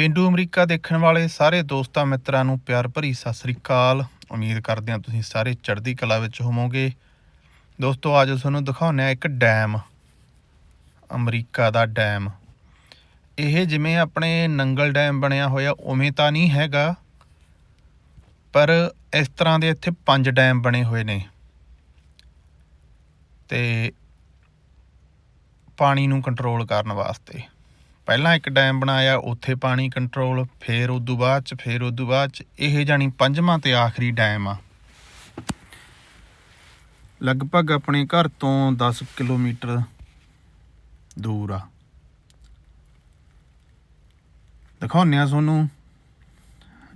ਪੇਂਡੂ ਅਮਰੀਕਾ ਦੇਖਣ ਵਾਲੇ ਸਾਰੇ ਦੋਸਤਾਂ ਮਿੱਤਰਾਂ ਨੂੰ ਪਿਆਰ ਭਰੀ ਸਤਿ ਸ੍ਰੀ ਅਕਾਲ। ਉਮੀਦ ਕਰਦੇ ਹਾਂ ਤੁਸੀਂ ਸਾਰੇ ਚੜ੍ਹਦੀ ਕਲਾ ਵਿੱਚ ਹੋਵੋਗੇ। ਦੋਸਤੋ, ਅੱਜ ਤੁਹਾਨੂੰ ਦਿਖਾਉਂਦੇ ਆ ਇੱਕ ਡੈਮ, ਅਮਰੀਕਾ ਦਾ ਡੈਮ। ਇਹ ਜਿਵੇਂ ਆਪਣੇ ਨੰਗਲ ਡੈਮ ਬਣਿਆ ਹੋਇਆ, ਉਵੇਂ ਤਾਂ ਨਹੀਂ ਹੈਗਾ, ਪਰ ਇਸ ਤਰ੍ਹਾਂ ਦੇ ਇੱਥੇ ਪੰਜ ਡੈਮ ਬਣੇ ਹੋਏ ਨੇ। ਤੇ ਪਾਣੀ ਨੂੰ ਕੰਟਰੋਲ ਕਰਨ ਵਾਸਤੇ। ਪਹਿਲਾਂ ਇੱਕ ਡੈਮ ਬਣਾਇਆ, ਉੱਥੇ ਪਾਣੀ ਕੰਟਰੋਲ ਫੇਰ ਉਦੋਂ ਬਾਅਦ ਚ, ਫੇਰ ਉਦੋਂ ਬਾਅਦ ਚ, ਇਹ ਜਾਨੀ ਪੰਜਵਾਂ ਤੇ ਆਖਰੀ ਡੈਮ ਆ। ਲਗਭਗ ਆਪਣੇ ਘਰ ਤੋਂ 10 ਕਿਲੋਮੀਟਰ ਦੂਰ ਆ। ਦਿਖਾਉਂਦੇ ਆ ਤੁਹਾਨੂੰ।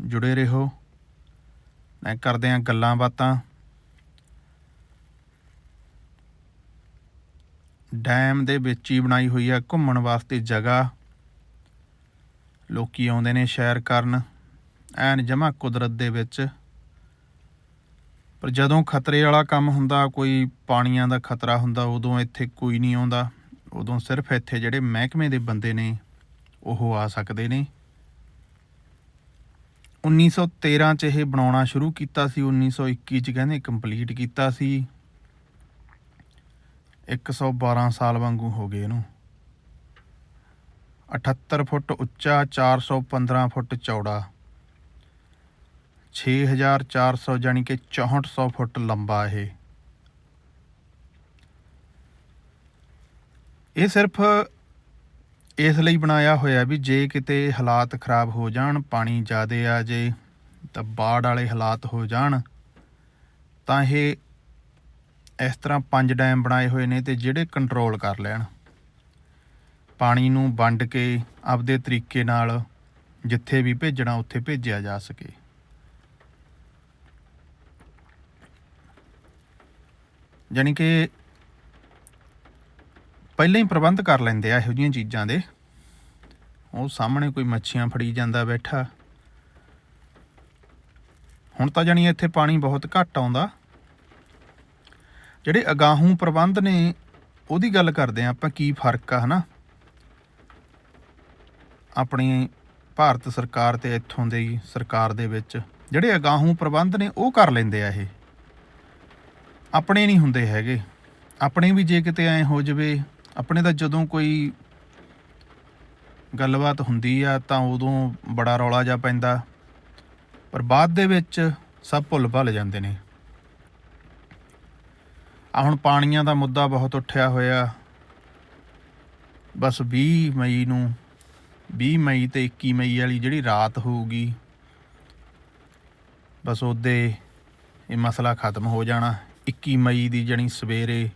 ਜੁੜੇ ਰਹੋ। ਮੈਂ ਕਰਦੇ ਆ ਗੱਲਾਂ ਬਾਤਾਂ। ਡੈਮ ਦੇ ਵਿੱਚ ਹੀ ਬਣਾਈ ਹੋਈ ਆ ਘੁੰਮਣ ਵਾਸਤੇ ਜਗ੍ਹਾ। ਲੋਕੀ ਆਉਂਦੇ ਨੇ ਸੈਰ ਕਰਨ। ਐਨ ਜਮਾ ਕੁਦਰਤ ਦੇ ਵਿੱਚ। ਪਰ ਜਦੋਂ ਖਤਰੇ ਵਾਲਾ ਕੰਮ ਹੁੰਦਾ, ਕੋਈ ਪਾਣੀਆਂ ਦਾ ਖਤਰਾ ਹੁੰਦਾ, ਉਦੋਂ ਇੱਥੇ ਕੋਈ ਨਹੀਂ ਆਉਂਦਾ। ਉਦੋਂ ਸਿਰਫ ਇੱਥੇ ਜਿਹੜੇ ਮਹਿਕਮੇ ਦੇ ਬੰਦੇ ਨੇ, ਉਹ ਆ ਸਕਦੇ ਨੇ। 1913 ਚ ਇਹ ਬਣਾਉਣਾ ਸ਼ੁਰੂ ਕੀਤਾ ਸੀ। 1921 ਚ ਕਹਿੰਦੇ ਕੰਪਲੀਟ ਕੀਤਾ ਸੀ। 112 ਸਾਲ ਵਾਂਗੂ ਹੋ ਗਏ ਇਹਨੂੰ। 78 ਫੁੱਟ ਉੱਚਾ 415 ਫੁੱਟ ਚੌੜਾ 6400 ਜਾਨੀ ਕਿ 6400 ਫੁੱਟ ਲੰਬਾ ਇਹ। ਇਹ ਸਿਰਫ ਇਸ ਲਈ ਬਣਾਇਆ ਹੋਇਆ ਵੀ ਜੇ ਕਿਤੇ ਹਾਲਾਤ ਖਰਾਬ ਹੋ ਜਾਣ, ਪਾਣੀ ਜ਼ਿਆਦੇ ਆ ਜੇ, ਤਾਂ ਬਾੜ ਵਾਲੇ ਹਾਲਾਤ ਹੋ ਜਾਣ, ਤਾਂ ਇਹ ਇਸ ਤਰ੍ਹਾਂ ਪੰਜ ਡੈਮ ਬਣਾਏ ਹੋਏ ਨੇ ਤੇ ਜਿਹੜੇ ਕੰਟਰੋਲ ਕਰ ਲੈਣ। ਪਾਣੀ ਨੂੰ ਵੰਡ ਕੇ ਆਪਦੇ ਤਰੀਕੇ ਨਾਲ ਜਿੱਥੇ ਵੀ ਭੇਜਣਾ, ਉੱਥੇ ਭੇਜਿਆ ਜਾ ਸਕੇ। ਜਾਣੀ ਕਿ ਪਹਿਲਾਂ ਹੀ ਪ੍ਰਬੰਧ ਕਰ ਲੈਂਦੇ ਆ ਇਹੋ ਜਿਹੀਆਂ ਚੀਜ਼ਾਂ ਦੇ। ਉਹ ਸਾਹਮਣੇ ਕੋਈ ਮੱਛੀਆਂ ਫੜੀ ਜਾਂਦਾ ਬੈਠਾ। ਹੁਣ ਤਾਂ ਜਾਣੀ ਇੱਥੇ ਪਾਣੀ ਬਹੁਤ ਘੱਟ ਆਉਂਦਾ। ਜਿਹੜੇ ਅਗਾਹੂ ਪ੍ਰਬੰਧ ਨੇ, ਉਹਦੀ ਗੱਲ ਕਰਦੇ ਆ ਆਪਾਂ ਕੀ ਫ਼ਰਕ ਆ, ਹਨਾ? ਆਪਣੀ ਭਾਰਤ ਸਰਕਾਰ ਤੇ ਇੱਥੋਂ ਦੀ ਸਰਕਾਰ ਦੇ ਵਿੱਚ ਜਿਹੜੇ ਅਗਾਹੂ ਪ੍ਰਬੰਧ ਨੇ, ਉਹ ਕਰ ਲੈਂਦੇ ਆ ਇਹ। ਆਪਣੇ ਨਹੀਂ ਹੁੰਦੇ ਹੈਗੇ। ਆਪਣੇ ਵੀ ਜੇ ਕਿਤੇ ਐ ਹੋ ਜਵੇ, ਆਪਣੇ ਦਾ ਜਦੋਂ ਕੋਈ ਗੱਲਬਾਤ ਹੁੰਦੀ ਆ, ਤਾਂ ਉਦੋਂ ਬੜਾ ਰੌਲਾ ਜਾ ਪੈਂਦਾ। ਪਰ ਬਾਅਦ ਦੇ ਵਿੱਚ ਸਭ ਭੁੱਲ ਭੱਲ ਜਾਂਦੇ ਨੇ। ਆ ਹੁਣ ਪਾਣੀਆਂ ਦਾ ਮੁੱਦਾ ਬਹੁਤ ਉੱਠਿਆ ਹੋਇਆ। ਬਸ 20 ਮਈ ਨੂੰ 20 ਮਈ ਤੇ 21 ਮਈ ਵਾਲੀ ਜਿਹੜੀ ਰਾਤ ਹੋਊਗੀ, ਬਸ ਉਹਦੇ ਇਹ ਮਸਲਾ ਖਤਮ ਹੋ ਜਾਣਾ। 21 ਮਈ ਦੀ ਜਣੀ ਸਵੇਰੇ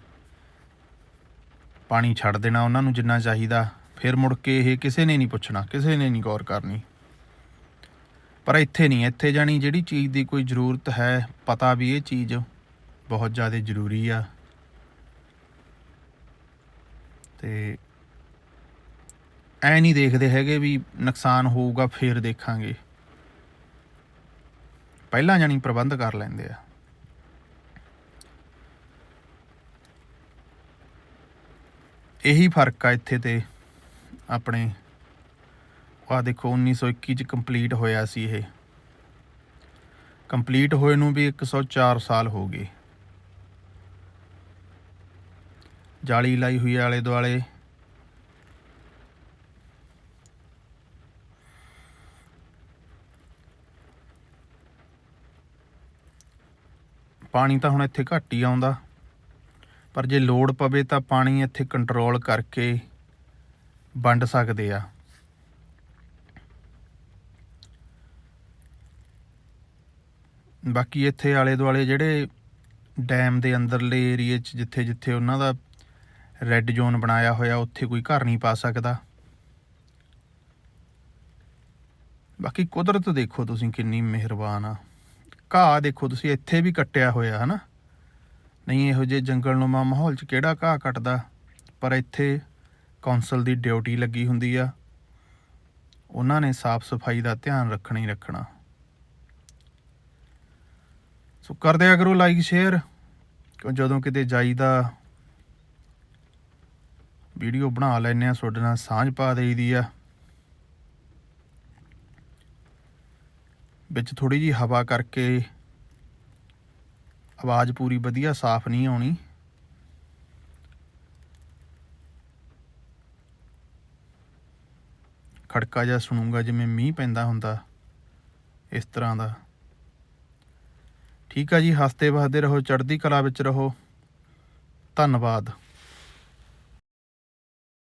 ਪਾਣੀ ਛੱਡ ਦੇਣਾ ਉਹਨਾਂ ਨੂੰ ਜਿੰਨਾ ਚਾਹੀਦਾ, ਫਿਰ ਮੁੜ ਕੇ ਇਹ ਕਿਸੇ ਨੇ ਨਹੀਂ ਪੁੱਛਣਾ, ਕਿਸੇ ਨੇ ਨਹੀਂ ਗੌਰ ਕਰਨੀ। ਪਰ ਇੱਥੇ ਨਹੀਂ, ਇੱਥੇ ਜਾਣੀ ਜਿਹੜੀ ਚੀਜ਼ ਦੀ ਕੋਈ ਜ਼ਰੂਰਤ ਹੈ, ਪਤਾ ਵੀ ਇਹ ਚੀਜ਼ ਬਹੁਤ ਜ਼ਿਆਦਾ ਜ਼ਰੂਰੀ ਆ। ਤੇ ਐ ਨਹੀਂ ਦੇਖਦੇ ਹੈਗੇ ਵੀ ਨੁਕਸਾਨ ਹੋਊਗਾ, ਫੇਰ ਦੇਖਾਂਗੇ। ਪਹਿਲਾਂ ਜਾਣੀ ਪ੍ਰਬੰਧ ਕਰ ਲੈਂਦੇ ਆ। ਇਹੀ ਫ਼ਰਕ ਆ ਇੱਥੇ ਤੇ ਆਪਣੇ। ਆ ਦੇਖੋ 1921 ਚ ਕੰਪਲੀਟ ਹੋਇਆ ਸੀ ਇਹ। ਕੰਪਲੀਟ ਹੋਏ ਨੂੰ ਵੀ 104 ਸਾਲ ਹੋ ਗਏ। ਜਾਲੀ ਲਾਈ ਹੋਈ ਆਲੇ ਦੁਆਲੇ ਪਾਣੀ ਤਾਂ ਹੁਣ ਇੱਥੇ ਘੱਟ ਹੀ ਆਉਂਦਾ। ਪਰ ਜੇ ਲੋੜ ਪਵੇ ਤਾਂ ਪਾਣੀ ਇੱਥੇ ਕੰਟਰੋਲ ਕਰਕੇ ਵੰਡ ਸਕਦੇ ਆ। ਬਾਕੀ ਇੱਥੇ ਆਲੇ ਦੁਆਲੇ ਜਿਹੜੇ ਡੈਮ ਦੇ ਅੰਦਰਲੇ ਏਰੀਏ 'ਚ ਜਿੱਥੇ ਜਿੱਥੇ ਉਹਨਾਂ ਦਾ ਰੈੱਡ ਜ਼ੋਨ ਬਣਾਇਆ ਹੋਇਆ, ਉੱਥੇ ਕੋਈ ਘਰ ਨਹੀਂ ਪਾ ਸਕਦਾ। ਬਾਕੀ ਕੁਦਰਤ ਦੇਖੋ ਤੁਸੀਂ ਕਿੰਨੀ ਮਿਹਰਬਾਨ ਆ। ਘਾਹ ਦੇਖੋ ਤੁਸੀਂ, ਇੱਥੇ ਵੀ ਕੱਟਿਆ ਹੋਇਆ, ਹਨਾ? ਨਹੀਂ, ਇਹੋ ਜਿਹੇ ਜੰਗਲਨੁਮਾ ਮਾਹੌਲ 'ਚ ਕਿਹੜਾ ਘਾਹ ਕੱਟਦਾ? ਪਰ ਇੱਥੇ ਕੌਂਸਲ ਦੀ ਡਿਊਟੀ ਲੱਗੀ ਹੁੰਦੀ ਆ। ਉਹਨਾਂ ਨੇ ਸਾਫ਼ ਸਫ਼ਾਈ ਦਾ ਧਿਆਨ ਰੱਖਣਾ ਹੀ ਰੱਖਣਾ। ਸੋ ਕਰ ਦਿਆ ਕਰੋ ਲਾਈਕ ਸ਼ੇਅਰ ਕਿਉਂ ਜਦੋਂ ਕਿਤੇ ਜਾਈਦਾ, ਵੀਡੀਓ ਬਣਾ ਲੈਨੇ ਆ, ਤੁਹਾਡੇ ਨਾਲ ਸਾਂਝ ਪਾ ਦੇਈਦੀ ਆ। ਵਿੱਚ ਥੋੜੀ ਜੀ ਹਵਾ ਕਰਕੇ ਆਵਾਜ਼ ਪੂਰੀ ਵਧੀਆ ਸਾਫ਼ ਨਹੀਂ ਆਉਣੀ। ਖੜਕਾ ਜਿਹਾ ਸੁਣੂਗਾ ਜਿਵੇਂ ਮੀਂਹ ਪੈਂਦਾ ਹੁੰਦਾ, ਇਸ ਤਰ੍ਹਾਂ ਦਾ। ਠੀਕ ਆ ਜੀ ਹੱਸਦੇ ਵਸਦੇ ਰਹੋ, ਚੜ੍ਹਦੀ ਕਲਾ ਵਿੱਚ ਰਹੋ। ਧੰਨਵਾਦ।